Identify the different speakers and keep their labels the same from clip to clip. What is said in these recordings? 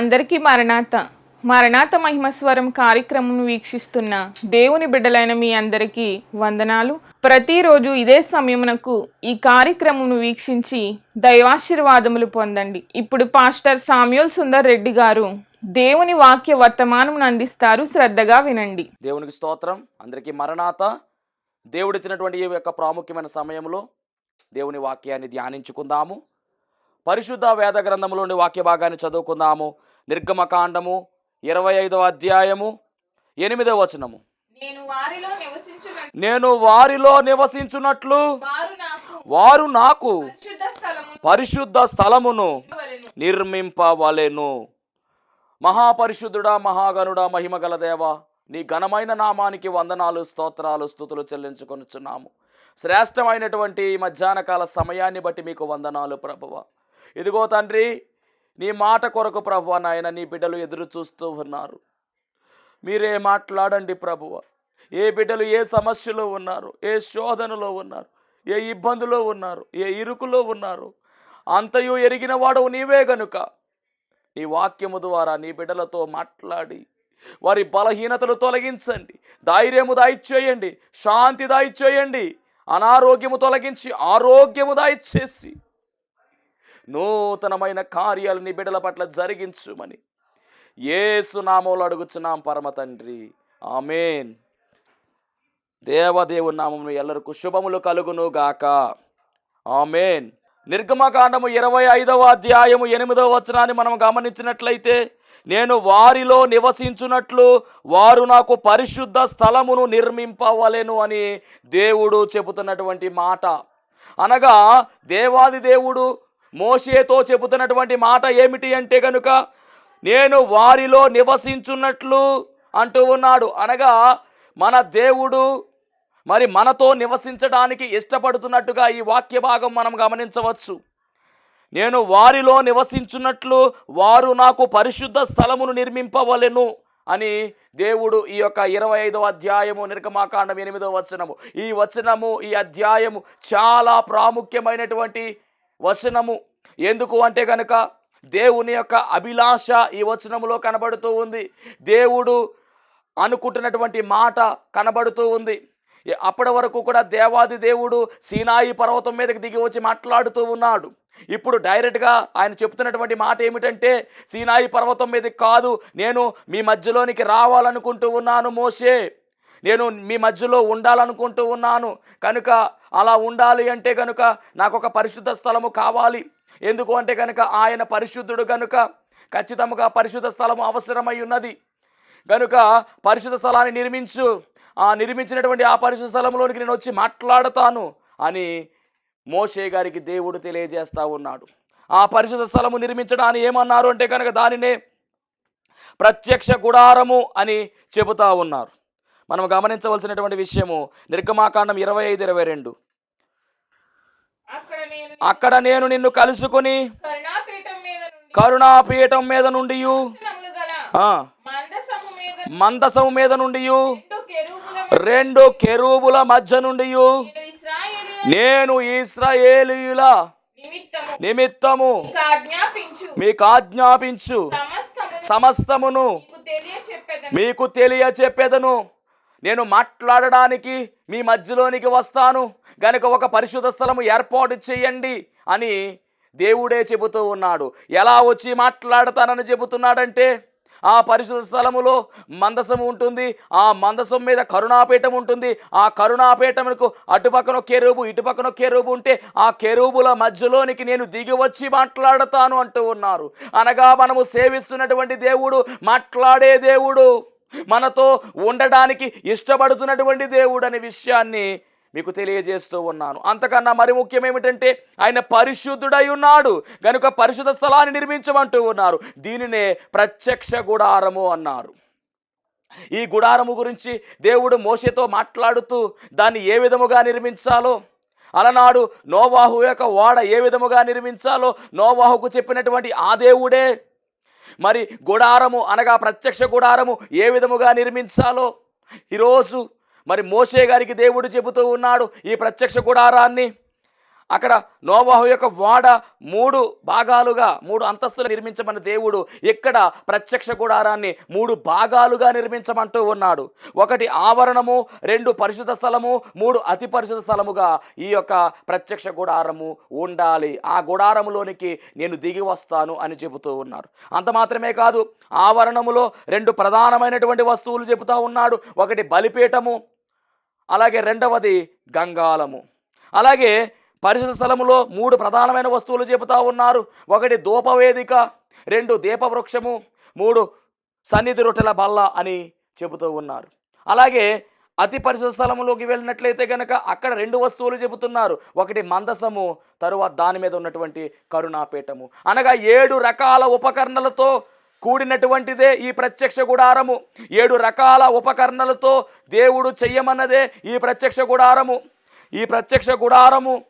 Speaker 1: అందరికీ మరణాత మరణాత మహిమస్వరం కార్యక్రమం వీక్షిస్తున్న దేవుని బిడ్డలైన మీ అందరికీ వందనాలు. ప్రతిరోజు ఇదే సమయమునకు ఈ కార్యక్రమం వీక్షించి దైవాశీర్వాదములు పొందండి. ఇప్పుడు పాస్టర్ సామ్యూల్ సుందర్ రెడ్డి గారు దేవుని వాక్య వర్తమానం అందిస్తారు. శ్రద్ధగా వినండి.
Speaker 2: దేవునికి స్తోత్రం. అందరికీ మరణాత దేవుడిచ్చినటువంటి ఈ యొక్క ప్రాముఖ్యమైన సమయంలో దేవుని వాక్యాన్ని ధ్యానించుకుందాము. పరిశుద్ధ వేద గ్రంథంలోని వాక్య భాగాన్ని చదువుకుందాము. నిర్గమకాండము ఇరవై ఐదవ అధ్యాయము ఎనిమిదవ వచనము.
Speaker 1: నేను వారిలో నివసించున్నట్లు వారు నాకు పరిశుద్ధ స్థలము
Speaker 2: పరిశుద్ధ స్థలమును నిర్మింపవలెను. మహాపరిశుద్ధుడా మహాగణుడా మహిమగల దేవ నీ ఘనమైన నామానికి వందనాలు స్తోత్రాలు స్థుతులు చెల్లించుకొనుచున్నాము. శ్రేష్టమైనటువంటి ఈ మధ్యాహ్న కాల సమయాన్ని బట్టి మీకు వందనాలు ప్రభువ. ఇదిగో తండ్రి నీ మాట కొరకు ప్రభువ నాయన నీ బిడ్డలు ఎదురు చూస్తూ ఉన్నారు. మీరే మాట్లాడండి ప్రభువ. ఏ బిడ్డలు ఏ సమస్యలో ఉన్నారు ఏ శోధనలో ఉన్నారు ఏ ఇబ్బందులో ఉన్నారు ఏ ఇరుకులో ఉన్నారు అంతయు ఎరిగిన వాడు నీవే గనుక. నీ వాక్యము ద్వారా నీ బిడ్డలతో మాట్లాడి వారి బలహీనతలు తొలగించండి ధైర్యము దాయిచ్చేయండి శాంతి దాయిచ్చేయండి అనారోగ్యము తొలగించి ఆరోగ్యము దాయిచ్చేసి నూతనమైన కార్యాలు నీ బిడ్డల పట్ల జరిగించుమని. ఏసు నామంలో అడుగుచున్నాం పరమ తండ్రి. ఆమెన్. దేవదేవు నామము ఎల్లరకు శుభములు కలుగును గాక. ఆమెన్. నిర్గమకాండము ఇరవై ఐదవ అధ్యాయము ఎనిమిదవ వచనాన్ని మనం గమనించినట్లయితే నేను వారిలో నివసించున్నట్లు వారు నాకు పరిశుద్ధ స్థలమును నిర్మింపవలెను అని దేవుడు చెబుతున్నటువంటి మాట. అనగా దేవాది దేవుడు మోషేతో చెబుతున్నటువంటి మాట ఏమిటి అంటే కనుక నేను వారిలో నివసించున్నట్లు అంటూ ఉన్నాడు. అనగా మన దేవుడు మరి మనతో నివసించడానికి ఇష్టపడుతున్నట్టుగా ఈ వాక్య భాగం మనం గమనించవచ్చు. నేను వారిలో నివసించున్నట్లు వారు నాకు పరిశుద్ధ స్థలమును నిర్మింపవలెను అని దేవుడు ఈ యొక్క ఇరవై ఐదవ అధ్యాయము నిర్గమాకాండం ఎనిమిదవ వచనము. ఈ వచనము ఈ అధ్యాయము చాలా ప్రాముఖ్యమైనటువంటి వచనము. ఎందుకు అంటే కనుక దేవుని యొక్క అభిలాష ఈ వచనములో కనబడుతూ ఉంది. దేవుడు అనుకుంటున్నటువంటి మాట కనబడుతూ ఉంది. అప్పటి వరకు కూడా దేవాది దేవుడు సీనాయి పర్వతం మీదకి దిగి వచ్చి మాట్లాడుతూ ఉన్నాడు. ఇప్పుడు డైరెక్ట్గా ఆయన చెప్తున్నటువంటి మాట ఏమిటంటే సీనాయి పర్వతం మీదకి కాదు నేను మీ మధ్యలోనికి రావాలనుకుంటూ ఉన్నాను మోసే నేను మీ మధ్యలో ఉండాలనుకుంటూ ఉన్నాను. కనుక అలా ఉండాలి అంటే కనుక నాకు ఒక పరిశుద్ధ స్థలము కావాలి. ఎందుకు అంటే కనుక ఆయన పరిశుద్ధుడు కనుక ఖచ్చితంగా పరిశుద్ధ స్థలము అవసరమై ఉన్నది. కనుక పరిశుద్ధ స్థలాన్ని నిర్మించు. ఆ నిర్మించినటువంటి ఆ పరిశుద్ధ స్థలంలోనికి నేను వచ్చి మాట్లాడతాను అని మోషే గారికి దేవుడు తెలియజేస్తూ ఉన్నాడు. ఆ పరిశుద్ధ స్థలము నిర్మించడాన్ని ఏమన్నారు అంటే కనుక దానినే ప్రత్యక్ష గుడారము అని చెబుతా ఉన్నారు. మనం గమనించవలసినటువంటి విషయము నిర్గమాకాండం ఇరవై ఐదు ఇరవై రెండు.
Speaker 1: అక్కడ నేను
Speaker 2: నిన్ను కలుసుకొని
Speaker 1: కరుణాపీఠం మీద నుండి మందసము మీద
Speaker 2: నుండి
Speaker 1: రెండు కెరూబుల
Speaker 2: మధ్య నుండి
Speaker 1: నేను
Speaker 2: ఇస్రాయేలీయుల
Speaker 1: నిమిత్తము
Speaker 2: మీకు ఆజ్ఞాపించు
Speaker 1: సమస్తము
Speaker 2: సమస్తమును మీకు తెలియ చెప్పేదను నేను మాట్లాడడానికి మీ మధ్యలోనికి వస్తాను. గనుక ఒక పరిశుద్ధ స్థలము ఏర్పాటు చేయండి అని దేవుడే చెబుతూ ఉన్నాడు. ఎలా వచ్చి మాట్లాడతానని చెబుతున్నాడంటే ఆ పరిశుద్ధ స్థలములో మందసం ఉంటుంది ఆ మందసం మీద కరుణాపీఠం ఉంటుంది. ఆ కరుణాపీఠమునకు అటుపక్కన కెరూబు ఇటుపక్కన కెరూబు ఉంటే ఆ కెరూబుల మధ్యలోనికి నేను దిగి వచ్చి మాట్లాడతాను అంటూ ఉన్నారు. అనగా మనము సేవిస్తున్నటువంటి దేవుడు మాట్లాడే దేవుడు. మనతో ఉండడానికి ఇష్టపడుతున్నటువంటి దేవుడు అనే విషయాన్ని మీకు తెలియజేస్తూ ఉన్నాను. అంతకన్నా మరి ముఖ్యం ఏమిటంటే ఆయన పరిశుద్ధుడై ఉన్నాడు. కనుక పరిశుద్ధ స్థలాన్ని నిర్మించమంటూ ఉన్నారు. దీనినే ప్రత్యక్ష గుడారము అన్నారు. ఈ గుడారము గురించి దేవుడు మోసతో మాట్లాడుతూ దాన్ని ఏ విధముగా నిర్మించాలో అలనాడు నోవాహు యొక్క ఓడ ఏ విధముగా నిర్మించాలో నోవాహుకు చెప్పినటువంటి ఆ దేవుడే మరి గుడారము అనగా ప్రత్యక్ష గుడారము ఏ విధముగా నిర్మించాలో? ఈరోజు మరి మోషే గారికి దేవుడు చెబుతూ ఉన్నాడు ఈ ప్రత్యక్ష గుడారాన్ని. అక్కడ నోవాహు యొక్క వాడ మూడు భాగాలుగా మూడు అంతస్తులు నిర్మించమన్న దేవుడు ఇక్కడ ప్రత్యక్ష గుడారాన్ని మూడు భాగాలుగా నిర్మించమంటూ ఉన్నాడు. ఒకటి ఆవరణము రెండు పరిశుద్ధ స్థలము మూడు అతి పరిశుద్ధ స్థలముగా ఈ యొక్క ప్రత్యక్ష గుడారము ఉండాలి. ఆ గుడారములోనికి నేను దిగి వస్తాను అని చెబుతూ ఉన్నారు. అంత మాత్రమే కాదు ఆవరణములో రెండు ప్రధానమైనటువంటి వస్తువులు చెబుతూ ఉన్నాడు. ఒకటి బలిపీఠము అలాగే రెండవది గంగాలము అలాగే పరిశుద్ధ స్థలములో మూడు ప్రధానమైన వస్తువులు చెబుతా ఉన్నారు. ఒకటి ధూపవేదిక రెండు దీపవృక్షము మూడు సన్నిధి రొట్టెల బల్ల అని చెబుతూ ఉన్నారు. అలాగే అతి పరిశుద్ధ స్థలములోకి వెళ్ళినట్లయితే కనుక అక్కడ రెండు వస్తువులు చెబుతున్నారు. ఒకటి మందసము తరువాత దాని మీద ఉన్నటువంటి కరుణాపీఠము. అనగా ఏడు రకాల ఉపకరణలతో కూడినటువంటిదే ఈ ప్రత్యక్ష గుడారము. ఏడు రకాల ఉపకరణలతో దేవుడు చెయ్యమన్నదే ఈ ప్రత్యక్ష గుడారము. ఈ ప్రత్యక్ష గుడారము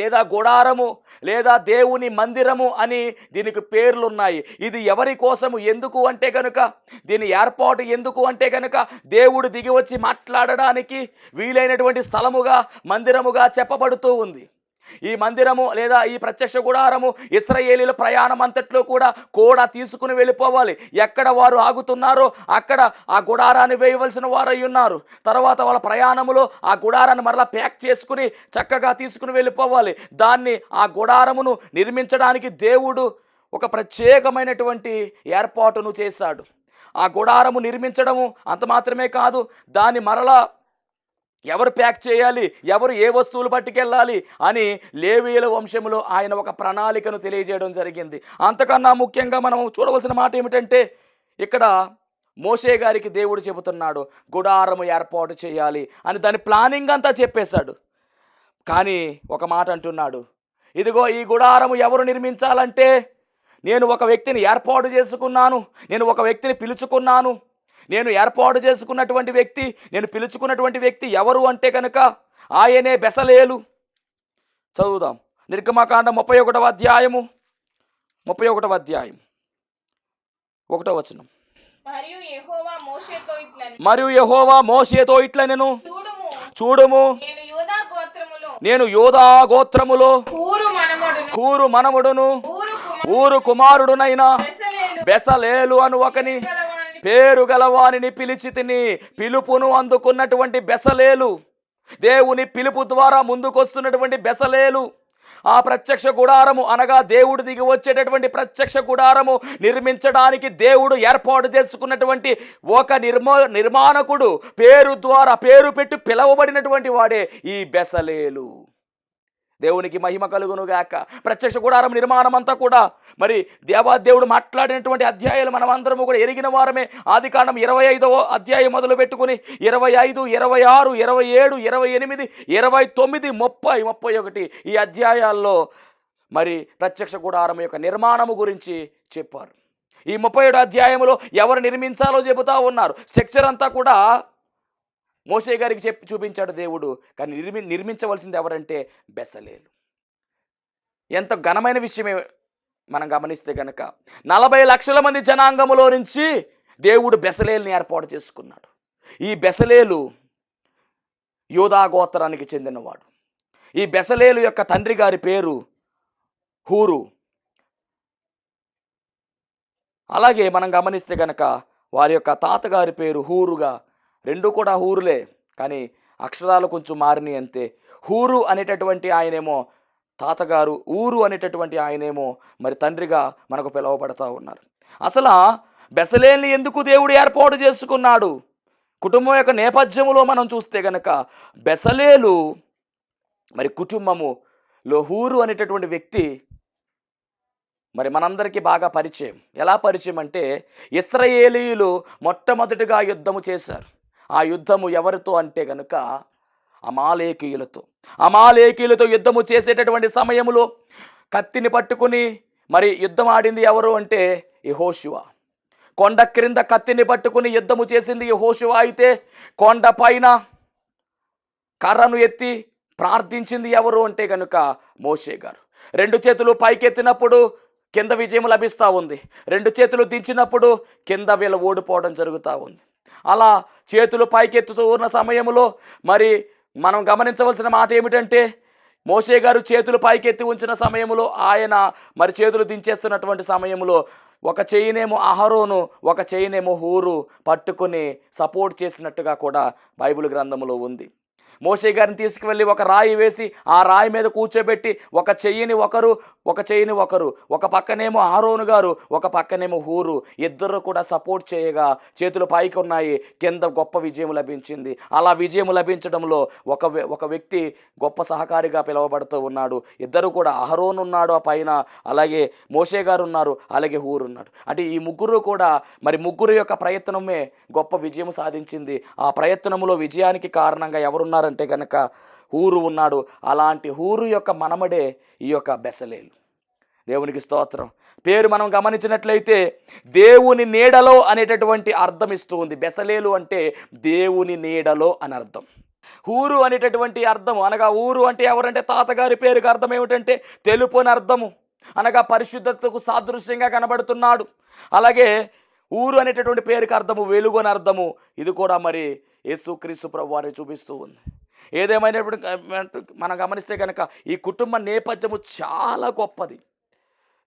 Speaker 2: లేదా గుడారము లేదా దేవుని మందిరము అని దీనికి పేర్లు ఉన్నాయి ఇది ఎవరి కోసము? ఎందుకు అంటే కనుక దీని ఏర్పాటు ఎందుకు అంటే కనుక దేవుడు దిగి వచ్చి మాట్లాడడానికి వీలైనటువంటి స్థలముగా మందిరముగా చెప్పబడుతూ ఉంది. ఈ మందిరము లేదా ఈ ప్రత్యక్ష గుడారము ఇస్రాయేలీల ప్రయాణం అంతట్లో కూడా కూడా తీసుకుని వెళ్ళిపోవాలి. ఎక్కడ వారు ఆగుతున్నారో అక్కడ ఆ గుడారాన్ని వేయవలసిన వారై ఉన్నారు. తర్వాత వాళ్ళ ప్రయాణములో ఆ గుడారాన్ని మరలా ప్యాక్ చేసుకుని చక్కగా తీసుకుని వెళ్ళిపోవాలి. దాన్ని ఆ గుడారమును నిర్మించడానికి దేవుడు ఒక ప్రత్యేకమైనటువంటి ఏర్పాటును చేశాడు. ఆ గుడారము నిర్మించడము అంత మాత్రమే కాదు దాన్ని మరలా ఎవరు ప్యాక్ చేయాలి? ఎవరు ఏ వస్తువులు పట్టుకెళ్ళాలి? అని లేవీయుల వంశంలో ఆయన ఒక ప్రణాళికను తెలియజేయడం జరిగింది. అంతకన్నా ముఖ్యంగా మనం చూడవలసిన మాట ఏమిటంటే ఇక్కడ మోషే గారికి దేవుడు చెబుతున్నాడు గుడారము ఏర్పాటు చేయాలి అని దాని ప్లానింగ్ అంతా చెప్పేశాడు. కానీ ఒక మాట అంటున్నాడు ఇదిగో ఈ గుడారము ఎవరు నిర్మించాలంటే నేను ఒక వ్యక్తిని ఏర్పాటు చేసుకున్నాను నేను ఒక వ్యక్తిని పిలుచుకున్నాను నేను ఏర్పాటు చేసుకున్నటువంటి వ్యక్తి నేను పిలుచుకున్నటువంటి వ్యక్తి ఎవరు అంటే కనుక ఆయనే బెసలేలు. చదువుదాం. నిర్గమకాండ ముప్పై ఒకటవ అధ్యాయము. ముప్పై ఒకటవ అధ్యాయం. ఒకటో వచనం.
Speaker 1: మరియు యెహోవా మోషేతో
Speaker 2: ఇట్ల నేను
Speaker 1: చూడుము. నేను యోధా గోత్రములో.
Speaker 2: కూరు మనముడును.
Speaker 1: ఊరు
Speaker 2: కుమారుడునైన బెసలేలు. అని ఒకని. పేరు గలవానిని పిలిచి తిని పిలుపును అందుకున్నటువంటి బెసలేలు దేవుని పిలుపు ద్వారా ముందుకొస్తున్నటువంటి బెసలేలు ఆ ప్రత్యక్ష గుడారము అనగా దేవుడు దిగి వచ్చేటటువంటి ప్రత్యక్ష గుడారము నిర్మించడానికి దేవుడు ఏర్పాటు చేసుకున్నటువంటి ఒక నిర్మా నిర్మాణకుడు పేరు ద్వారా పేరు పెట్టి పిలవబడినటువంటి వాడే ఈ బెసలేలు. దేవునికి మహిమ కలుగును గాక ప్రత్యక్ష గుడారం నిర్మాణం అంతా కూడా మరి దేవాదేవుడు మాట్లాడినటువంటి అధ్యాయాలు మనమందరము కూడా ఎరిగిన వారమే. ఆది కాండం ఇరవై ఐదవ అధ్యాయం మొదలు పెట్టుకుని ఇరవై ఐదు ఇరవై ఆరు ఇరవై ఏడు ఇరవై ఎనిమిది ఇరవై తొమ్మిది ముప్పై ముప్పై ఒకటి ఈ అధ్యాయాల్లో మరి ప్రత్యక్ష గుడారం యొక్క నిర్మాణము గురించి చెప్పారు. ఈ ముప్పై ఏడు అధ్యాయంలో ఎవరు నిర్మించాలో చెబుతా ఉన్నారు. స్ట్రక్చర్ అంతా కూడా మోసే గారికి చెప్పి చూపించాడు దేవుడు కానీ నిర్మి నిర్మించవలసింది ఎవరంటే బెసలేలు. ఎంత ఘనమైన విషయమే మనం గమనిస్తే కనుక నలభై లక్షల మంది జనాంగములో నుంచి దేవుడు బెసలేలుని ఏర్పాటు చేసుకున్నాడు. ఈ బెసలేలు యోధా గోత్రానికి చెందినవాడు. ఈ బెసలేలు యొక్క తండ్రి గారి పేరు హూరు. అలాగే మనం గమనిస్తే కనుక వారి యొక్క తాతగారి పేరు హూరుగా రెండు కూడా హూరులే కానీ అక్షరాలు కొంచెం మారినాయి అంతే. హూరు అనేటటువంటి ఆయనేమో తాతగారు ఊరు అనేటటువంటి ఆయనేమో మరి తండ్రిగా మనకు పిలువబడతా ఉన్నారు. అసలు బెసలేని ఎందుకు దేవుడు ఏర్పాటు చేసుకున్నాడు? కుటుంబం యొక్క నేపథ్యంలో మనం చూస్తే గనక బెసలేలు మరి కుటుంబములో హూరు అనేటటువంటి వ్యక్తి మరి మనందరికీ బాగా పరిచయం. ఎలా పరిచయం అంటే ఇస్రయేలీయులు మొట్టమొదటిగా యుద్ధము చేశారు. ఆ యుద్ధము ఎవరితో అంటే గనుక అమాలేకీయులతో. అమాలేకీయులతో యుద్ధము చేసేటటువంటి సమయంలో కత్తిని పట్టుకుని మరి యుద్ధం ఆడింది ఎవరు అంటే యహోశివ కొండ క్రింద కత్తిని పట్టుకుని యుద్ధము చేసింది యహోశివ అయితే కొండ పైన కర్రను ఎత్తి ప్రార్థించింది ఎవరు అంటే కనుక మోషే గారు. రెండు చేతులు పైకెత్తినప్పుడు కింద విజయం లభిస్తూ ఉంది. రెండు చేతులు దించినప్పుడు కింద వీళ్ళ ఓడిపోవడం జరుగుతూ ఉంది. అలా చేతులు పైకెత్తుతూ ఉన్న సమయంలో మరి మనం గమనించవలసిన మాట ఏమిటంటే మోషే గారు చేతులు పైకెత్తి ఉంచిన సమయంలో ఆయన మరి చేతులు దించేస్తున్నటువంటి సమయంలో ఒక చెయ్యినేమో అహరోను ఒక చెయ్యినేమో హూరు పట్టుకుని సపోర్ట్ చేసినట్టుగా కూడా బైబిల్ గ్రంథంలో ఉంది. మోషే గారిని తీసుకువెళ్ళి ఒక రాయి వేసి ఆ రాయి మీద కూర్చోబెట్టి ఒక చెయ్యిని ఒకరు ఒక చెయ్యిని ఒకరు ఒక పక్కనేమో ఆరోను గారు ఒక పక్కనేమో హూరు. ఇద్దరు కూడా సపోర్ట్ చేయగా చేతులు పైకి ఉన్నాయి. కింద గొప్ప విజయం లభించింది. అలా విజయం లభించడంలో ఒక ఒక వ్యక్తి గొప్ప సహకారిగా పిలువబడుతూ ఉన్నాడు. ఇద్దరు కూడా అహరోన్ ఉన్నాడు ఆ పైన అలాగే మోషే గారు ఉన్నారు అలాగే హూరు ఉన్నాడు. అంటే ఈ ముగ్గురు కూడా మరి ముగ్గురు యొక్క ప్రయత్నమే గొప్ప విజయం సాధించింది. ఆ ప్రయత్నంలో విజయానికి కారణంగా ఎవరున్నారంటే కనుక హూరు ఉన్నాడు. అలాంటి హూరు యొక్క మనమడే ఈ యొక్క బెసలేలు. దేవునికి స్తోత్రం. పేరు మనం గమనించినట్లయితే దేవుని నీడలో అనేటటువంటి అర్థం ఇస్తూ ఉంది. బెసలేలు అంటే దేవుని నీడలో అని అర్థం. ఊరు అనేటటువంటి అర్థము అనగా ఊరు అంటే ఎవరంటే తాతగారి పేరుకి అర్థం ఏమిటంటే తెలుపు అని అర్థము. అనగా పరిశుద్ధతకు సాదృశ్యంగా కనబడుతున్నాడు. అలాగే ఊరు అనేటటువంటి పేరుకి అర్థము వెలుగు అని అర్థము. ఇది కూడా మరి యేసుక్రీస్తు ప్రభు వారిని చూపిస్తూ ఉంది. ఏదేమైనప్పుడు మనం గమనిస్తే కనుక ఈ కుటుంబ నేపథ్యము చాలా గొప్పది.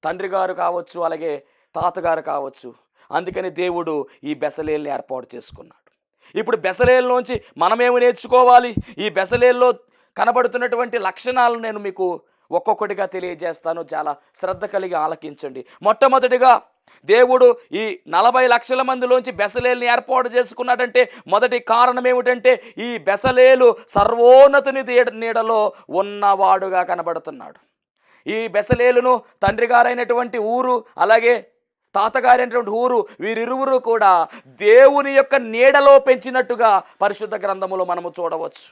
Speaker 2: తండ్రి గారు కావచ్చు అలాగే తాతగారు కావచ్చు అందుకని దేవుడు ఈ బెసలేల్ని ఏర్పాటు చేసుకున్నాడు. ఇప్పుడు బెసలేల్లోంచి మనమేమి నేర్చుకోవాలి? ఈ బెసలేల్లో కనబడుతున్నటువంటి లక్షణాలను నేను మీకు ఒక్కొక్కటిగా తెలియజేస్తాను. చాలా శ్రద్ధ కలిగి ఆలకించండి. మొట్టమొదటిగా దేవుడు ఈ నలభై లక్షల మందిలోంచి బెసలేల్ని ఏర్పాటు చేసుకున్నాడంటే మొదటి కారణం ఏమిటంటే ఈ బెసలేలు సర్వోన్నతుని నీడలో ఉన్నవాడుగా కనబడుతున్నాడు. ఈ బెసలేలును తండ్రి గారైనటువంటి ఊరు అలాగే తాతగారైనటువంటి ఊరు వీరిరువురు కూడా దేవుని యొక్క నీడలో పెంచినట్టుగా పరిశుద్ధ గ్రంథములో మనము చూడవచ్చు.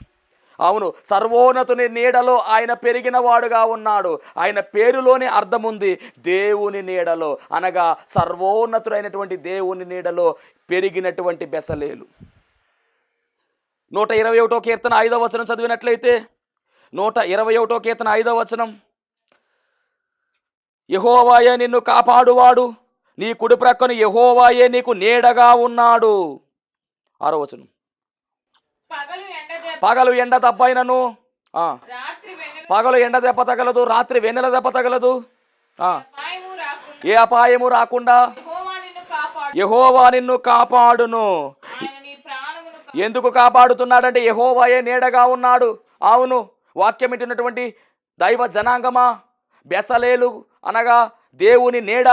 Speaker 2: అవును సర్వోన్నతుని నీడలో ఆయన పెరిగిన వాడుగా ఉన్నాడు. ఆయన పేరులోనే అర్థం ఉంది దేవుని నీడలో. అనగా సర్వోన్నతుడైనటువంటి దేవుని నీడలో పెరిగినటువంటి బెసలేలు. నూట ఇరవై ఒకటో కీర్తన ఐదవ వచనం చదివినట్లయితే నూట ఇరవై ఒకటో కీర్తన ఐదవ వచనం. యహోవాయే నిన్ను కాపాడువాడు నీ కుడి ప్రక్కన యహోవాయే నీకు నీడగా ఉన్నాడు. ఆరో వచనం.
Speaker 1: పగలు ఎండ రాత్రి వెన్నెల
Speaker 2: పగలు ఎండ దెబ్బ తగలదు రాత్రి వెన్నెల దెబ్బ తగలదు. ఏ అపాయము రాకుండా?
Speaker 1: యెహోవా నిన్ను
Speaker 2: కాపాడును. ఎందుకు కాపాడుతున్నాడంటే యహోవాయే నీడగా ఉన్నాడు. అవును వాక్యం వింటున్నటువంటి దైవ జనాంగమా? బెసలేలు అనగా దేవుని నీడ.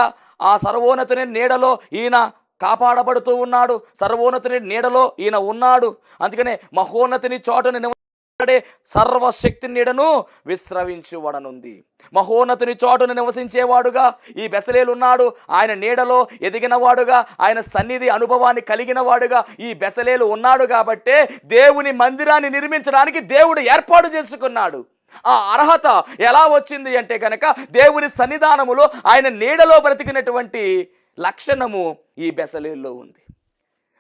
Speaker 2: ఆ సర్వోన్నతుని నీడలో ఈయన కాపాడబడుతూ ఉన్నాడు. సర్వోన్నతుని నీడలో ఈయన ఉన్నాడు. అందుకనే మహోన్నతిని చోటుని నివసించే సర్వశక్తి నీడను విశ్రవించువడనుంది. మహోన్నతుని చోటును నివసించేవాడుగా ఈ బెసలేలు ఉన్నాడు ఆయన నీడలో ఎదిగినవాడుగా ఆయన సన్నిధి అనుభవాన్ని కలిగిన వాడుగా ఈ బెసలేలు ఉన్నాడు కాబట్టే దేవుని మందిరాన్ని నిర్మించడానికి దేవుడు ఏర్పాటు చేసుకున్నాడు. ఆ అర్హత ఎలా వచ్చింది అంటే కనుక దేవుని సన్నిధానములో ఆయన నీడలో బ్రతికినటువంటి లక్షణము ఈ బెసలేల్లో ఉంది.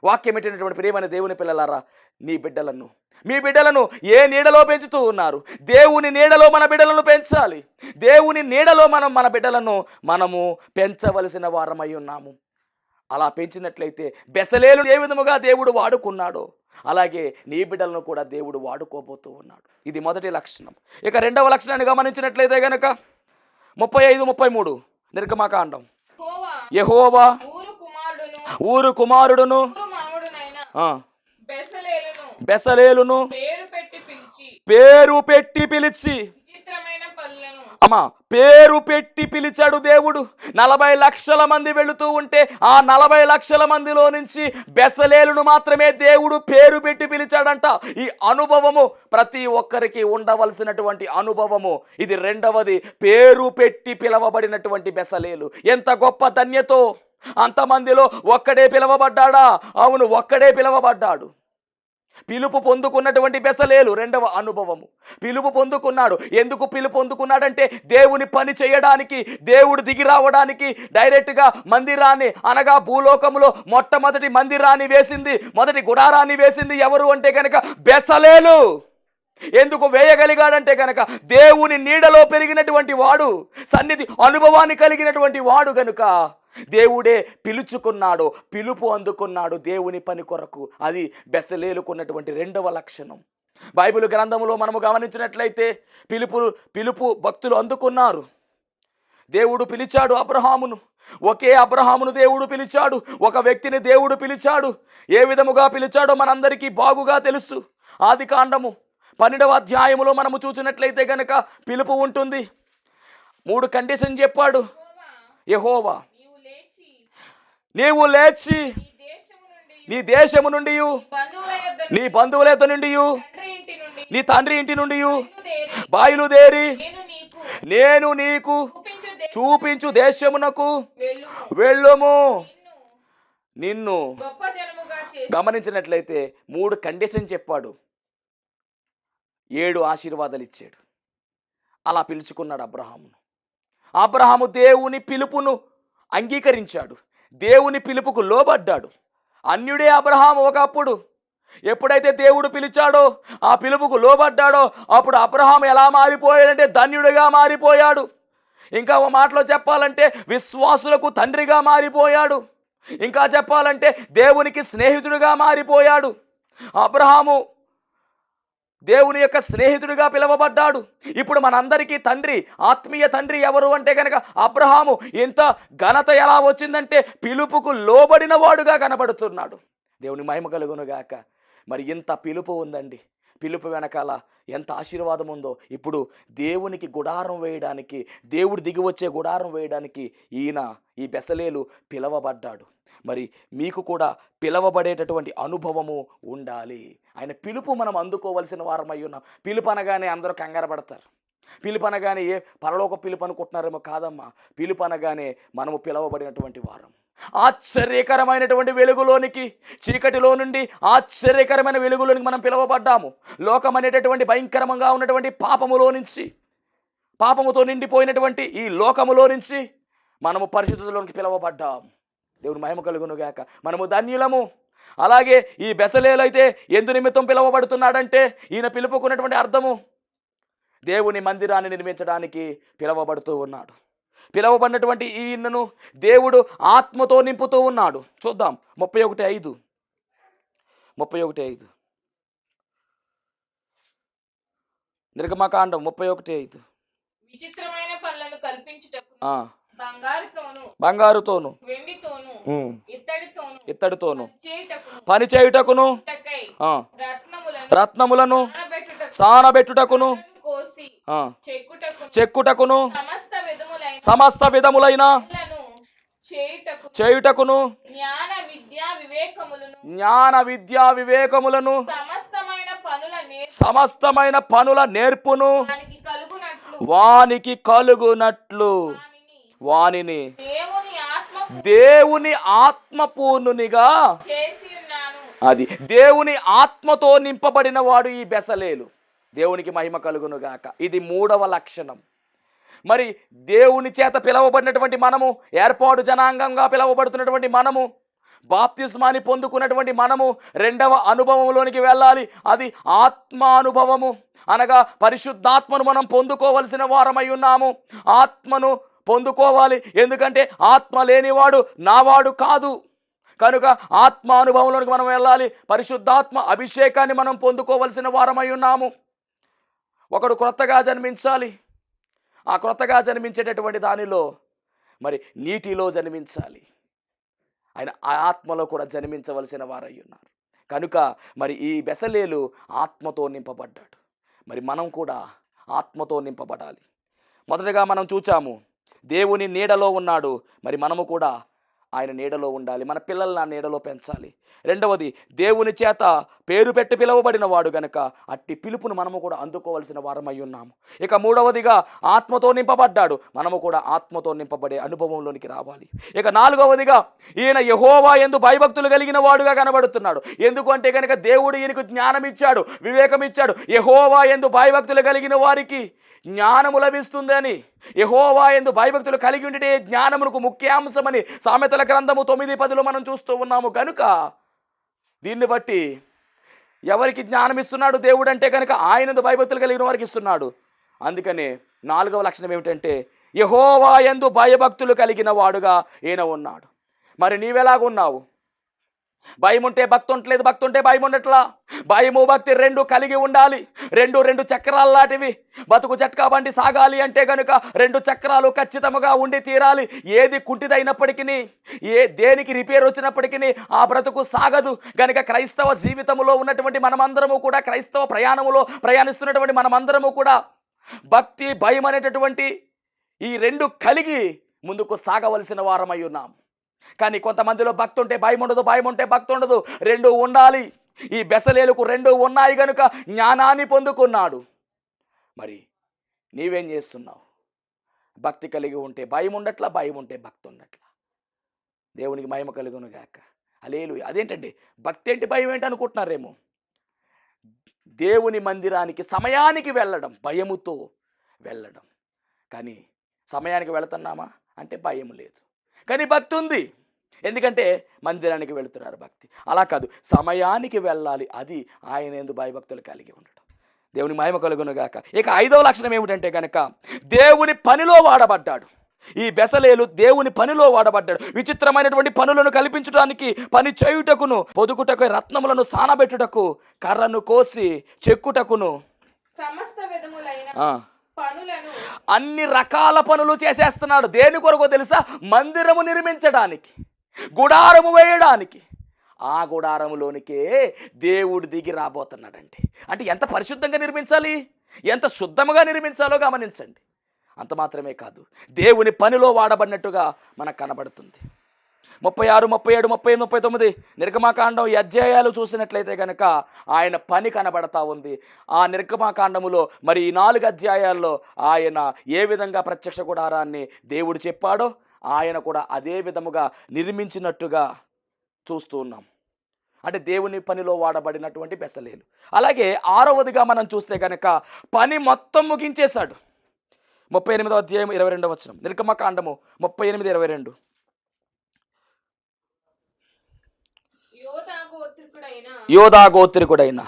Speaker 2: వాక్యం ఎట్టినటువంటి ప్రియమైన దేవుని పిల్లలారా నీ బిడ్డలను మీ బిడ్డలను ఏ నీడలో పెంచుతూ ఉన్నారు? దేవుని నీడలో మన బిడ్డలను పెంచాలి. దేవుని నీడలో మనం మన బిడ్డలను మనము పెంచవలసిన వారమై ఉన్నాము. అలా పెంచినట్లయితే బెసలేలు ఏ విధముగా దేవుడు వాడుకున్నాడో అలాగే నీ బిడ్డలను కూడా దేవుడు వాడుకోబోతూ ఉన్నాడు. ఇది మొదటి లక్షణం. ఇక రెండవ లక్షణాన్ని గమనించినట్లయితే కనుక ముప్పై ఐదు ముప్పై మూడు నిర్గమకాండం.
Speaker 1: యెహోవా ఊరు కుమారుడును బెసలేలును పేరు పెట్టి పిలిచి
Speaker 2: అమ్మా పేరు పెట్టి పిలిచాడు దేవుడు. నలభై లక్షల మంది వెళుతూ ఉంటే ఆ నలభై లక్షల మందిలో నుంచి బెసలేలును మాత్రమే దేవుడు పేరు పెట్టి పిలిచాడంట. ఈ అనుభవము ప్రతి ఒక్కరికి ఉండవలసినటువంటి అనుభవము. ఇది రెండవది పేరు పెట్టి పిలవబడినటువంటి బెసలేలు. ఎంత గొప్ప ధన్యతో అంతమందిలో ఒక్కడే పిలవబడ్డాడా? అవును ఒక్కడే పిలవబడ్డాడు. పిలుపు పొందుకున్నటువంటి బెసలేలు రెండవ అనుభవము. పిలుపు పొందుకున్నాడు. ఎందుకు పిలుపు పొందుకున్నాడంటే దేవుని పని చేయడానికి దేవుడు దిగి రావడానికి డైరెక్ట్గా మందిరాన్ని అనగా భూలోకములో మొట్టమొదటి మందిరాన్ని వేసింది మొదటి గుడారాన్ని వేసింది ఎవరు అంటే కనుక బెసలేలు. ఎందుకు వేయగలిగాడంటే కనుక దేవుని నీడలో పెరిగినటువంటి వాడు సన్నిధి అనుభవాన్ని కలిగినటువంటి వాడు గనుక దేవుడే పిలుచుకున్నాడు పిలుపు అందుకున్నాడు దేవుని పని కొరకు. అది బెసలేలుకున్నటువంటి రెండవ లక్షణం. బైబిల్ గ్రంథంలో మనము గమనించినట్లయితే పిలుపు పిలుపు భక్తులు అందుకున్నారు. దేవుడు పిలిచాడు అబ్రహామును. ఒకే అబ్రహామును దేవుడు పిలిచాడు ఒక వ్యక్తిని దేవుడు పిలిచాడు. ఏ విధముగా పిలిచాడో మనందరికీ బాగుగా తెలుసు. ఆది కాండము పన్నెండవ అధ్యాయములో మనము చూసినట్లయితే గనక పిలుపు ఉంటుంది. మూడు కండిషన్ చెప్పాడు. యహోవా
Speaker 1: నీవు లేచి
Speaker 2: నీ దేశము నుండి నీ బంధువుల నుండి నీ తండ్రి ఇంటి నుండి
Speaker 1: బయలుదేరి నేను నీకు చూపించు
Speaker 2: దేశమునకు
Speaker 1: వెళ్ళుము. నిన్ను
Speaker 2: గమనించినట్లయితే మూడు కండిషన్ చెప్పాడు. ఏడు ఆశీర్వాదాలు ఇచ్చాడు. అలా పిలుచుకున్నాడు అబ్రహామును. అబ్రహాము దేవుని పిలుపును అంగీకరించాడు. దేవుని పిలుపుకు లోబడ్డాడు. అన్యుడే అబ్రహాం ఒకప్పుడు ఎప్పుడైతే దేవుడు పిలిచాడో ఆ పిలుపుకు లోబడ్డాడో అప్పుడు అబ్రహాం ఎలా మారిపోయాడంటే ధన్యుడిగా మారిపోయాడు. ఇంకా ఓ మాటలో చెప్పాలంటే విశ్వాసులకు తండ్రిగా మారిపోయాడు. ఇంకా చెప్పాలంటే దేవునికి స్నేహితుడిగా మారిపోయాడు. అబ్రహాము దేవుని యొక్క స్నేహితుడిగా పిలువబడ్డాడు. ఇప్పుడు మనందరికీ తండ్రి ఆత్మీయ తండ్రి ఎవరు అంటే కనుక అబ్రహాము. ఇంత ఘనత ఎలా వచ్చిందంటే పిలుపుకు లోబడిన వాడుగా కనబడుతున్నాడు. దేవుని మహిమ కలుగునుగాక మరి ఇంత పిలుపు ఉందండి. పిలుపు వెనకాల ఎంత ఆశీర్వాదం ఉందో. ఇప్పుడు దేవునికి గుడారం వేయడానికి దేవుడు దిగి వచ్చే గుడారం వేయడానికి ఈయన ఈ బెసలేలు పిలవబడ్డాడు. మరి మీకు కూడా పిలవబడేటటువంటి అనుభవము ఉండాలి. ఆయన పిలుపు మనం అందుకోవలసిన వారమై ఉన్నాం. పిలుపు అనగానే అందరూ కంగారు పడతారు. పిలుపు అనగానే ఏ పరలోక పిలుపు అనుకుంటున్నారేమో కాదమ్మా. పిలుపు అనగానే మనము పిలవబడినటువంటి వారం. ఆశ్చర్యకరమైనటువంటి వెలుగులోనికి చీకటిలో నుండి ఆశ్చర్యకరమైన వెలుగులోనికి మనం పిలువబడ్డాము. లోకం అనేటటువంటి భయంకరంగా ఉన్నటువంటి పాపములో నుంచి పాపముతో నిండిపోయినటువంటి ఈ లోకములో నుంచి మనము పరిశుద్ధులోనికి పిలువబడ్డాము. దేవుని మహిమ కలుగును గాక. మనము ధన్యులము. అలాగే ఈ బెసలేలు అయితే ఎందు నిమిత్తం పిలువబడుతున్నాడంటే ఈయన పిలుపుకున్నటువంటి అర్థము దేవుని మందిరాన్ని నిర్మించడానికి పిలువబడుతూ ఉన్నాడు. పిలువబడినటువంటి ఈయనను దేవుడు ఆత్మతో నింపుతూ ఉన్నాడు. చూద్దాం. ముప్పై ఒకటి ఐదు. ముప్పై ఒకటి ఐదు. నిర్గమకాండం ముప్పై ఒకటి ఐదు.
Speaker 1: విచిత్రమైన పనులను కల్పించుటకు
Speaker 2: ఆ,
Speaker 1: బంగారుతోను వెండితోను ఇత్తడితోను
Speaker 2: ఇత్తడితోను. పని చేయుటకును
Speaker 1: రత్నములను
Speaker 2: సానబెట్టుటకును చెక్కుటకును
Speaker 1: సమస్త విధములైన
Speaker 2: చేయుటకును
Speaker 1: జ్ఞాన విద్యా వివేకములను సమస్తమైన పనుల
Speaker 2: నేర్పును. వానికి కలుగునట్లు.
Speaker 1: వానిని దేవుని ఆత్మ
Speaker 2: దేవుని ఆత్మపూర్ణునిగా అది దేవుని ఆత్మతో నింపబడిన వాడు ఈ బెసలేలు. దేవునికి మహిమ కలుగును గాక. ఇది మూడవ లక్షణం. మరి దేవుని చేత పిలవబడినటువంటి మనము ఏర్పాటు జనాంగంగా పిలవబడుతున్నటువంటి మనము బాప్తిస్మాని పొందుకున్నటువంటి మనము రెండవ అనుభవంలోనికి వెళ్ళాలి. అది ఆత్మానుభవము. అనగా పరిశుద్ధాత్మను మనం పొందుకోవలసిన వారమై ఉన్నాము. ఆత్మను పొందుకోవాలి. ఎందుకంటే ఆత్మ లేనివాడు నావాడు కాదు. కనుక ఆత్మ అనుభవంలోనికి మనం వెళ్ళాలి. పరిశుద్ధాత్మ అభిషేకాన్ని మనం పొందుకోవలసిన వారమై ఉన్నాము. ఒకడు క్రొత్తగా జన్మించాలి. ఆ క్రొత్తగా జన్మించేటటువంటి దానిలో మరి నీటిలో జన్మించాలి. ఆయన ఆ ఆత్మలో కూడా జన్మించవలసిన వారై ఉన్నారు. కనుక మరి ఈ బెసలేలు ఆత్మతో నింపబడ్డాడు. మరి మనం కూడా ఆత్మతో నింపబడాలి. మొదటగా మనం చూచాము దేవుని నీడలో ఉన్నాడు. మరి మనము కూడా ఆయన నీడలో ఉండాలి. మన పిల్లల్ని ఆ నీడలో పెంచాలి. రెండవది దేవుని చేత పేరు పెట్టి పిలువబడిన వాడు గనక అట్టి పిలుపును మనము కూడా అందుకోవలసిన వారమై ఉన్నాము. ఇక మూడవదిగా ఆత్మతో నింపబడ్డాడు. మనము కూడా ఆత్మతో నింపబడే అనుభవంలోనికి రావాలి. ఇక నాలుగవదిగా ఈయన యహోవా ఎందు భయభక్తులు కలిగిన వాడుగా కనబడుతున్నాడు. ఎందుకంటే కనుక దేవుడు ఈయనకు జ్ఞానం ఇచ్చాడు వివేకం ఇచ్చాడు యహోవా ఎందు భయభక్తులు కలిగిన వారికి జ్ఞానము లభిస్తుందని యహోవా ఎందు భయభక్తులు కలిగి ఉండే జ్ఞానమునకు ముఖ్యాంశమని సామెతల గ్రంథము తొమ్మిది పదిలో మనం చూస్తూ ఉన్నాము. కనుక దీన్ని బట్టి ఎవరికి జ్ఞానం ఇస్తున్నాడు దేవుడు అంటే కనుక ఆయన భయభక్తులు కలిగిన వారికి ఇస్తున్నాడు. అందుకనే నాలుగవ లక్షణం ఏమిటంటే యహోవా ఎందు భయభక్తులు కలిగిన వాడుగా ఈయన ఉన్నాడు. మరి నీవెలాగున్నావు? భయం ఉంటే భక్తి ఉండట్లేదు భక్తి ఉంటే భయం ఉండట్లా భయము భక్తి రెండు కలిగి ఉండాలి. రెండు రెండు చక్రాలు లాంటివి. బతుకు చట్కా బండి సాగాలి అంటే కనుక రెండు చక్రాలు ఖచ్చితంగా ఉండి తీరాలి. ఏది కుంటిదైనప్పటికీ ఏ దేనికి రిపేర్ వచ్చినప్పటికీ ఆ బ్రతుకు సాగదు. కనుక క్రైస్తవ జీవితంలో ఉన్నటువంటి మనమందరము కూడా క్రైస్తవ ప్రయాణములో ప్రయాణిస్తున్నటువంటి మనమందరము కూడా భక్తి భయం అనేటటువంటి ఈ రెండు కలిగి ముందుకు సాగవలసిన వారమై ఉన్నాం. కానీ కొంతమందిలో భక్తి ఉంటే భయం ఉండదు భయం ఉంటే భక్తి ఉండదు. రెండు ఉండాలి. ఈ బెసలేలకు రెండు ఉన్నాయి కనుక జ్ఞానాన్ని పొందుకున్నాడు. మరి నీవేం చేస్తున్నావు? భక్తి కలిగి ఉంటే భయం ఉండట్లా భయం ఉంటే భక్తి ఉండట్లా? దేవునికి మహిమ కలుగును గాక. అలేలు అదేంటండి? భక్తి ఏంటి భయం ఏంటి అనుకుంటున్నారేమో? దేవుని మందిరానికి సమయానికి వెళ్ళడం భయముతో వెళ్ళడం. కానీ సమయానికి వెళుతున్నామా? అంటే భయం లేదు. కానీ భక్తి ఉంది. ఎందుకంటే మందిరానికి వెళుతున్నారు భక్తి. అలా కాదు సమయానికి వెళ్ళాలి. అది ఆయన ఎందు భయభక్తులు కలిగి ఉండడం దేవుని మహిమ కలుగును గాక. ఇక ఐదవ లక్షణం ఏమిటంటే కనుక దేవుని పనిలో వాడబడ్డాడు. ఈ బెసలేలు దేవుని పనిలో వాడబడ్డాడు. విచిత్రమైనటువంటి పనులను కల్పించడానికి పని చేయుటకును పొదుగుటకు రత్నములను సానబెట్టుటకు కర్రను కోసి చెక్కుటకును
Speaker 1: సమస్త
Speaker 2: అన్ని రకాల పనులు చేసేస్తున్నాడు. దేని కొరకు తెలుసా? మందిరము నిర్మించడానికి గుడారము వేయడానికి. ఆ గుడారములోనికే దేవుడు దిగి రాబోతున్నాడండి. అంటే ఎంత పరిశుద్ధంగా నిర్మించాలి? ఎంత శుద్ధముగా నిర్మించాలో గమనించండి. అంత మాత్రమే కాదు దేవుని పనిలో వాడబడినట్టుగా మనకు కనబడుతుంది. ముప్పై ఆరు ముప్పై ఏడు ముప్పై ఎనిమిది ముప్పై తొమ్మిది నిర్గమాకాండం ఈ అధ్యాయాలు చూసినట్లయితే కనుక ఆయన పని కనబడతా ఉంది. ఆ నిర్గమాకాండములో మరి ఈ నాలుగు అధ్యాయాల్లో ఆయన ఏ విధంగా ప్రత్యక్ష గుడారాన్ని దేవుడు చెప్పాడో ఆయన కూడా అదే విధముగా నిర్మించినట్టుగా చూస్తూ ఉన్నాం. అంటే దేవుని పనిలో వాడబడినటువంటి బెసలేలు. అలాగే ఆరవదిగా మనం చూస్తే కనుక పని మొత్తం ముగించేశాడు. ముప్పై ఎనిమిదో అధ్యాయం ఇరవై రెండవ వచనం. నిర్గమకాండము ముప్పై ఎనిమిది ఇరవై రెండు
Speaker 1: యోధా గోత్రికుడైన
Speaker 2: యోధా గోత్రికుడైన.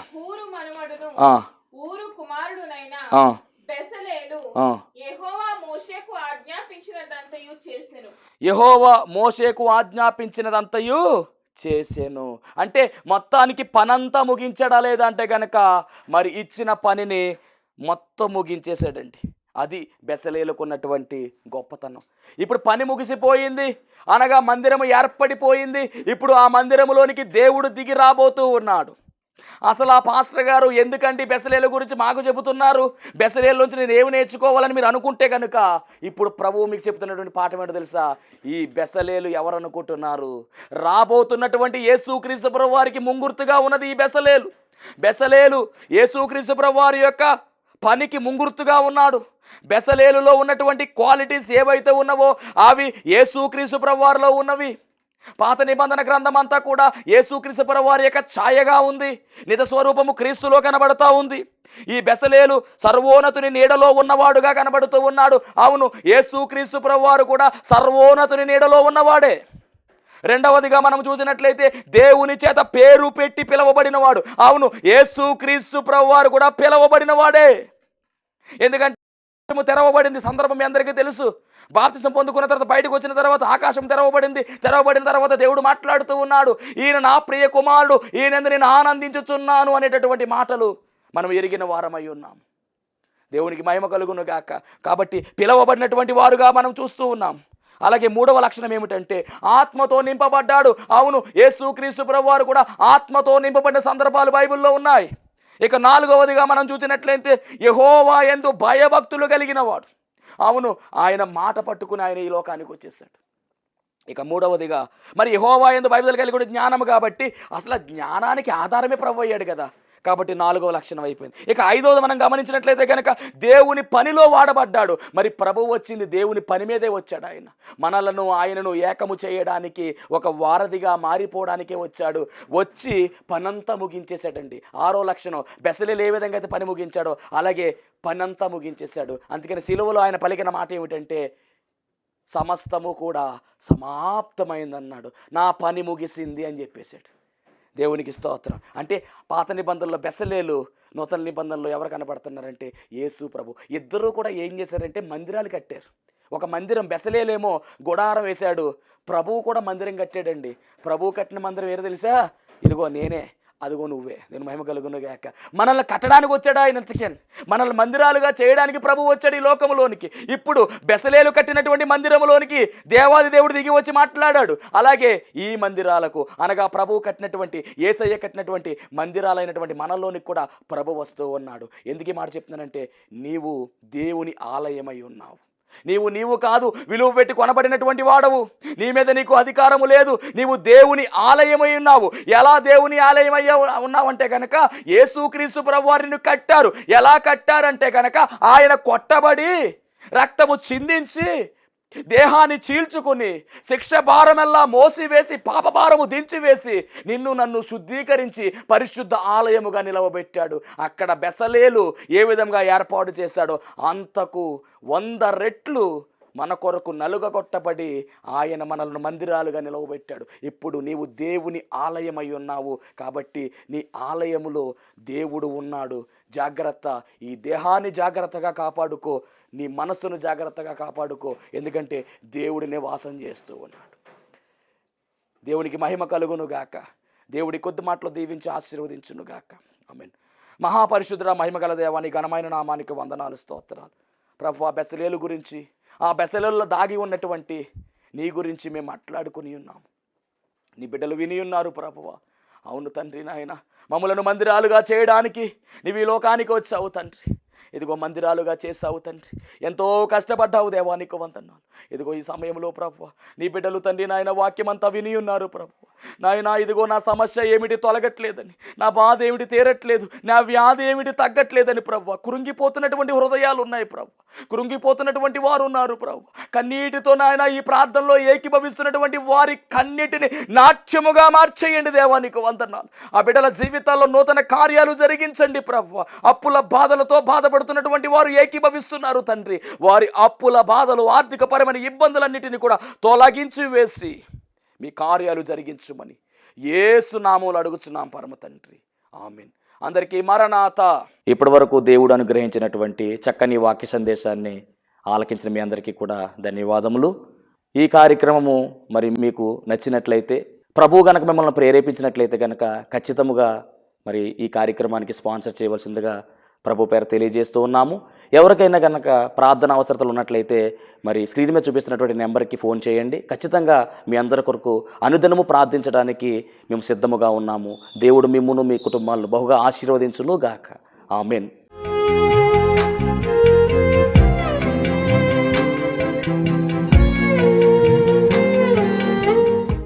Speaker 1: యెహోవా మోషేకు ఆజ్ఞాపించినదంతయు చేసెను.
Speaker 2: అంటే మొత్తానికి పనంతా ముగించడా లేదంటే గనక మరి ఇచ్చిన పనిని మొత్తం ముగించేశాడండి. అది బెసలేలుకున్నటువంటి గొప్పతనం. ఇప్పుడు పని ముగిసిపోయింది అనగా మందిరము ఏర్పడిపోయింది ఇప్పుడు ఆ మందిరములోనికి దేవుడు దిగి రాబోతూ ఉన్నాడు. అసలు ఆ పాస్టర్ గారు ఎందుకండి బెసలేల గురించి మాకు చెబుతున్నారు? బెసలేల నుంచి నేను ఏమి నేర్చుకోవాలని మీరు అనుకుంటే కనుక ఇప్పుడు ప్రభువు మీకు చెప్తున్నటువంటి పాఠం ఏంటో తెలుసా? ఈ బెసలేలు ఎవరు అనుకుంటున్నారు రాబోతున్నటువంటి యేసుక్రీస్తు ప్రభు వారికి ముంగుర్తుగా ఉన్నది ఈ బెసలేలు. బెసలేలు యేసుక్రీస్తు ప్రభు వారి యొక్క పనికి ముంగుర్తుగా ఉన్నాడు. బెసలేలులో ఉన్నటువంటి క్వాలిటీస్ ఏవైతే ఉన్నవో అవి యేసుక్రీస్తు ప్రభువారిలో ఉన్నవి. పాత నిబంధన గ్రంథం అంతా కూడా యేసుక్రీస్తు ప్రభు యొక్క ఛాయగా ఉంది. నిజ స్వరూపము క్రీస్తులో కనబడుతూ ఉంది. ఈ బెసలేలు సర్వోన్నతుని నీడలో ఉన్నవాడుగా కనబడుతూ ఉన్నాడు. అవును యేసుక్రీస్తు ప్రభువారు కూడా సర్వోన్నతుని నీడలో ఉన్నవాడే. రెండవదిగా మనం చూసినట్లయితే దేవుని చేత పేరు పెట్టి పిలవబడినవాడు. అవును యేసు క్రీస్తు వారు కూడా పిలవబడినవాడే. ఎందుకంటే తెరవబడింది సందర్భం మీ అందరికీ తెలుసు. బాప్తిసం పొందుకున్న తర్వాత బయటకు వచ్చిన తర్వాత ఆకాశం తెరవబడింది. తెరవబడిన తర్వాత దేవుడు మాట్లాడుతూ ఉన్నాడు. ఈయన నా ప్రియ కుమారుడు ఈయనందు నేను ఆనందించుచున్నాను అనేటటువంటి మాటలు మనం ఎరిగిన వారమై ఉన్నాం. దేవునికి మహిమ కలుగును గాక. కాబట్టి పిలవబడినటువంటి వారుగా మనం చూస్తూ ఉన్నాం. అలాగే మూడవ లక్షణం ఏమిటంటే ఆత్మతో నింపబడ్డాడు. అవును యేసుక్రీస్తు ప్రభు వారు కూడా ఆత్మతో నింపబడిన సందర్భాలు బైబిల్లో ఉన్నాయి. ఇక నాలుగవదిగా మనం చూసినట్లయితే యహోవా ఎందు భయభక్తులు కలిగిన వాడు అవును ఆయన మాట పట్టుకుని ఆయన ఈ లోకానికి వచ్చేసాడు ఇక మూడవదిగా మరి యహోవా ఎందు బైబిల్ కలిగి కూడా జ్ఞానం కాబట్టి అసలు జ్ఞానానికి ఆధారమే ప్రభు అయ్యాడు కదా. కాబట్టి నాలుగవ లక్షణం అయిపోయింది. ఇక ఐదవది మనం గమనించినట్లయితే కనుక దేవుని పనిలో వాడబడ్డాడు. మరి ప్రభు వచ్చింది దేవుని పని మీదే వచ్చాడు ఆయన. మనలను ఆయనను ఏకము చేయడానికి ఒక వారధిగా మారిపోవడానికే వచ్చాడు. వచ్చి పనంతా ముగించేశాడండి. ఆరో లక్షణం బెసలేలు ఏ విధంగా అయితే పని ముగించాడో అలాగే పనంతా ముగించేశాడు. అందుకని సిలువలో ఆయన పలికిన మాట ఏమిటంటే సమస్తము కూడా సమాప్తమైందన్నాడు. నా పని ముగిసింది అని చెప్పేశాడు. దేవునికి స్తోత్రం. అంటే పాత నిబంధనలో బెసలేలు నూతన నిబంధనలో ఎవరు కనబడుతున్నారంటే యేసు ప్రభు. ఇద్దరూ కూడా ఏం చేశారంటే మందిరాలు కట్టారు. ఒక మందిరం బెసలేలేమో గుడారం వేశాడు. ప్రభువు కూడా మందిరం కట్టాడండి. ప్రభువు కట్టిన మందిరం ఏదో తెలుసా? ఇదిగో నేనే. అదిగో నువ్వే నేను మహిమ కలుగునుగాక మనల్ని కట్టడానికి వచ్చాడు ఆయన ఇంతకేన్ మనల్ని మందిరాలుగా చేయడానికి ప్రభు వచ్చాడు ఈ లోకంలోనికి ఇప్పుడు బెసలేలు కట్టినటువంటి మందిరంలోనికి దేవాది దేవుడు దిగి వచ్చి మాట్లాడాడు. అలాగే ఈ మందిరాలకు అనగా ప్రభువు కట్టినటువంటి ఏసయ్య కట్టినటువంటి మందిరాలైనటువంటి మనలోనికి కూడా ప్రభు వస్తూ ఉన్నాడు. ఎందుకు మాట చెప్తున్నానంటే నీవు దేవుని ఆలయమై ఉన్నావు. నీవు నీవు కాదు విలువ పెట్టి కొనబడినటువంటి వాడవు. నీ మీద నీకు అధికారము లేదు. నీవు దేవుని ఆలయమై ఉన్నావు. ఎలా దేవుని ఆలయమయ్యా ఉన్నావంటే కనుక యేసుక్రీస్తు ప్రభు వారిని కట్టారు. ఎలా కట్టారంటే కనుక ఆయన కొట్టబడి రక్తము చిందించి దేహాన్ని చీల్చుకుని శిక్ష భారమెల్లా మోసివేసి పాపభారము దించివేసి నిన్ను నన్ను శుద్ధీకరించి పరిశుద్ధ ఆలయముగా నిలవబెట్టాడు. అక్కడ బెసలేలు ఏ విధంగా ఏర్పాటు చేశాడో అంతకు వంద రెట్లు మన కొరకు నలుగగొట్టబడి ఆయన మనల్ని మందిరాలుగా నిలవబెట్టాడు. ఇప్పుడు నీవు దేవుని ఆలయమై ఉన్నావు కాబట్టి నీ ఆలయములో దేవుడు ఉన్నాడు. జాగ్రత్త ఈ దేహాన్ని జాగ్రత్తగా కాపాడుకో. నీ మనస్సును జాగ్రత్తగా కాపాడుకో. ఎందుకంటే దేవుడినే వాసం చేస్తూ ఉన్నాడు. దేవునికి మహిమ కలుగును గాక. దేవుడి కొద్ది మాటలు దీవించి ఆశీర్వదించును గాక. మీన్ మహాపరిశుద్ధుడ మహిమగల దేవాని ఘనమైన నామానికి వందనాలు స్తోత్రాలు. ప్రభు ఆ బెసలేలు గురించి ఆ బెసలేల్లో దాగి ఉన్నటువంటి నీ గురించి మేము మాట్లాడుకుని ఉన్నాము నీ బిడ్డలు విని ఉన్నారు ప్రభువ. అవును తండ్రి నాయన మమ్మలను మందిరాలుగా చేయడానికి నీవి లోకానికి వచ్చావు తండ్రి. ఇదిగో మందిరాలుగా చేసావు తండ్రి. ఎంతో కష్టపడ్డావు దేవానికి వందన్నాను ఇదిగో ఈ సమయంలో ప్రభు నీ బిడ్డలు తండ్రి నాయన వాక్యం అంతా విని ఉన్నారు ప్రభు నాయన ఇదిగో నా సమస్య ఏమిటి తొలగట్లేదని నా బాధ ఏమిటి తీరట్లేదు నా వ్యాధి ఏమిటి తగ్గట్లేదని ప్రభు కృంగిపోతున్నటువంటి హృదయాలు ఉన్నాయి ప్రభు కృంగిపోతున్నటువంటి వారు ఉన్నారు ప్రభు కన్నీటితో నాయన ఈ ప్రార్థనలో ఏకీభవిస్తున్నటువంటి వారి కన్నీటిని నాట్యముగా మార్చేయండి దేవానికి వందన్నాను ఆ బిడ్డల జీవితాల్లో నూతన కార్యాలు జరిగించండి ప్రభు అప్పుల బాధలతో బాధ బాధపడుతున్నటువంటి వారు ఏకీభవిస్తున్నారు తండ్రి. వారి అప్పుల బాధలు ఆర్థికపరమైన ఇబ్బందులన్నిటిని కూడా తొలగించి వేసి మీ కార్యాలు జరిగించుమని ఏసునామూలు అడుగుచున్నాం పరమ తండ్రి. ఆమెన్. అందరికీ మరణాత. ఇప్పటి వరకు దేవుడు అనుగ్రహించినటువంటి చక్కని వాక్య సందేశాన్ని ఆలకించిన మీ అందరికీ కూడా ధన్యవాదములు. ఈ కార్యక్రమము మరి మీకు నచ్చినట్లయితే ప్రభు గనక మిమ్మల్ని ప్రేరేపించినట్లయితే కనుక ఖచ్చితముగా మరి ఈ కార్యక్రమానికి స్పాన్సర్ చేయవలసిందిగా ప్రభు పేరు తెలియజేస్తూ ఉన్నాము. ఎవరికైనా కనుక ప్రార్థన అవసరతలు ఉన్నట్లయితే మరి స్క్రీన్ మీద చూపిస్తున్నటువంటి నెంబర్కి ఫోన్ చేయండి. ఖచ్చితంగా మీ అందరి కొరకు అనుదినము ప్రార్థించడానికి మేము సిద్ధముగా ఉన్నాము. దేవుడు మిమ్మును మీ కుటుంబాలను బహుగా ఆశీర్వదించును గాక ఆమెన్.